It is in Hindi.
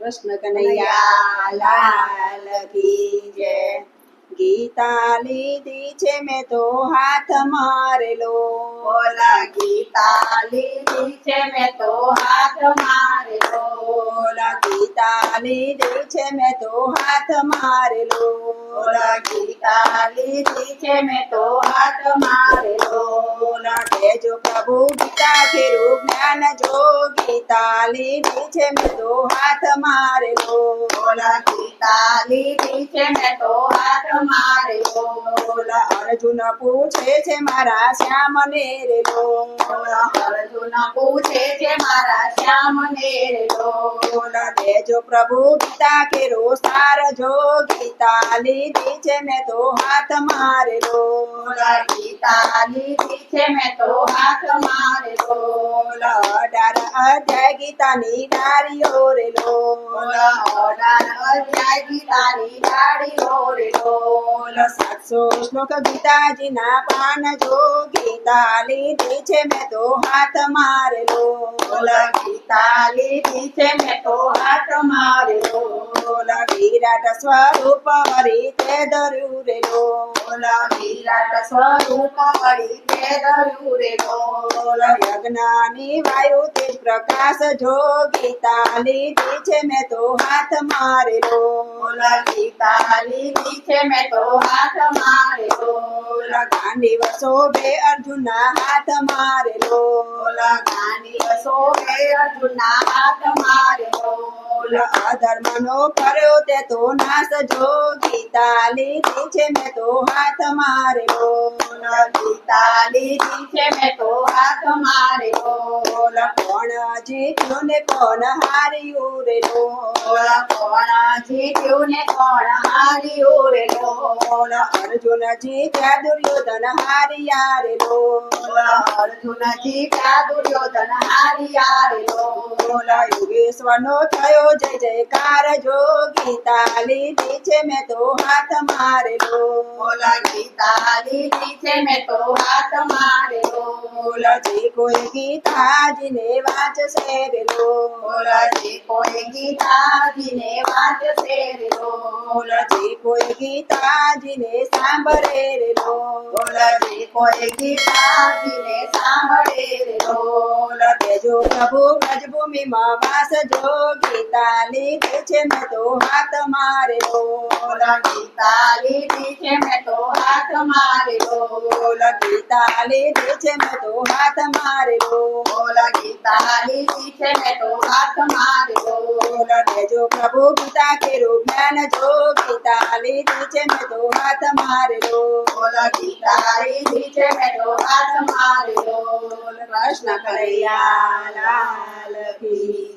કૃષ્ણ કનૈયા લાલ કી જય. ગીતા લીધી છે મેં તો હાથ મારેલો. બોલા ગીતા લીધી છે મેં તો હાથ મારેલો. काली दीछे में तो हाथ मार लो। की काली दीछे में तो हाथ मार लो। लौटे जो प्रभु गीता के रूप, ज्ञान जोगी ताली दीछे में तो हाथ मार लो। की ताली दीछे में तो हाथ मार लो। अर्जुन पूछे छे मारा श्याम ने रे लो અર્જુન પૂછે છે મારા શ્યામ ને રેલો બોલા દેજો પ્રભુ ગીતા કેરો સાર જો ગીતા લીધી છે મેં તો હાથ મારેલો બોલા ગીતા લીધી છે મેં તો હાથ મારેલો બોલા અઢાર અધ્યાય ગીતાની ડારીઓ રેલો બોલા અઢાર અધ્યાય ગીતાની ડાળીઓ રેલો બોલા સાતસો શ્લોક ગીતાજીના પાન જો ગીતા લીધી છે મેં તો હાથ હાથ મારેલો લખી તાલી દીધે મેં તો હાથ મારેલો લખી રાટ સ્વરૂપ વરી તે દર્યું बोला विराट स्वरूप हरिते यज्ञानी वायु ते प्रकाश जोगी ताली पीछे में तो हाथ मारे लो की ताली पीछे में तो हाथ मारे बोल। गांधी वसोभे अर्जुना हाथ मारे बोल। गांधी वसोभे अर्जुना हाथ मारे लो હે અર્જુનના હાથ મારેલો બોલો અધર્મનો કર્યો તે તો નાશ જો ગીતા લીધી છે મેં તો હાથ મારેલો બોલા ગીતા લીધી છે મેં તો હાથ મારેલો બોલો કોણ જીત્યું ને કોણ હાર્યું રેલો બોલા કોણ જીત્યું ને કોણ હાર્યું लोल अर्जुन जी क्या दुर्योधन हारिया रे लोल अर्जुन जी क्या दुर्योधन हारिया रे लोल योगेश्वर नो थयो जय जयकार जो गीताली नीचे में तो हाथ मारे लो। बोला गीताली नीचे में तो हाथ मारे जी कोई गीता जिने वाच शेर लो मोरा जी कोई गीता जिने वाच शेर लो मोरा जी कोई गीता जिने सांभरे लो मोरा जी कोई गीता जिने सांभरे लो मोरा तेजो प्रभु ब्रजभूमि माँ वास जो गीता लिखे मैं तो हाथ मारे लो मोरा गीता लिखे मैं तो हाथ मारे लो, बोला गीता ले पीछे में तो हाथ मारे लो। बोला गीता ले पीछे में तो हाथ मारे लो। लगे जो प्रभु गीता के रूप में जो गीता ले पीछे में तो हाथ मारे लो। बोला गीता ले पीछे में तो हाथ मारे लो। कृष्ण करैया लाल की